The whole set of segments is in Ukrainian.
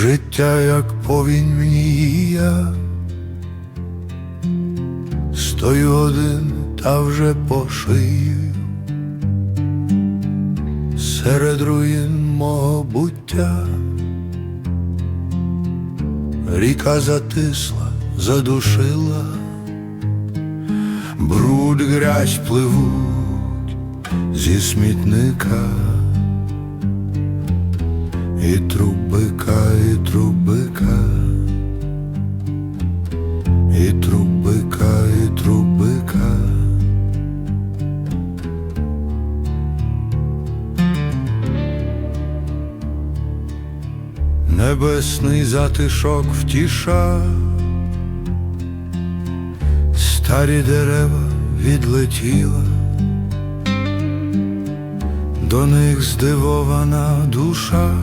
Несеться, як повінь мрія, Стою один та вже по шию, серед руїн мого буття, ріка затисла, задушила, бруд грязь пливуть зі смітника. І трубика, і трубика, і трубика, і трубика. Небесний затишок втіша, старі дерева відлетіла, до них здивована душа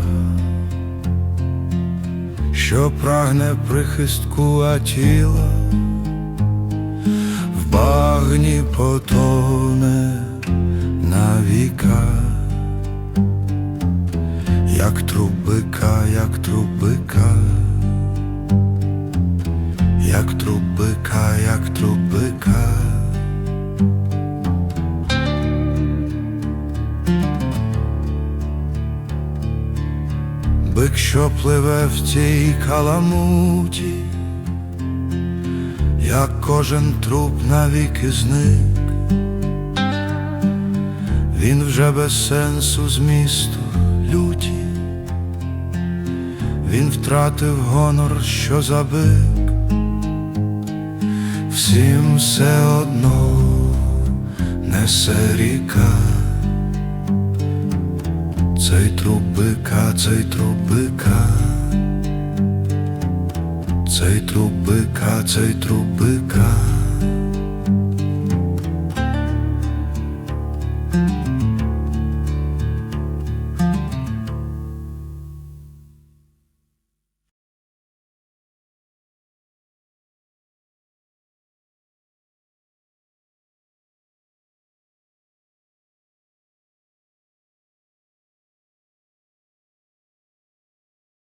що прагне прихистку, а тіла в багні потоне на віка, як трубика, як трубика, як трубика, як трубика. Бик, що пливе в цій каламуті, як кожен труп навіки зник, він вже без сенсу змісту люті, він втратив гонор, що забик, всім все одно несе ріка. Цей трубика, цей трубика, цей трубика, цей трубика.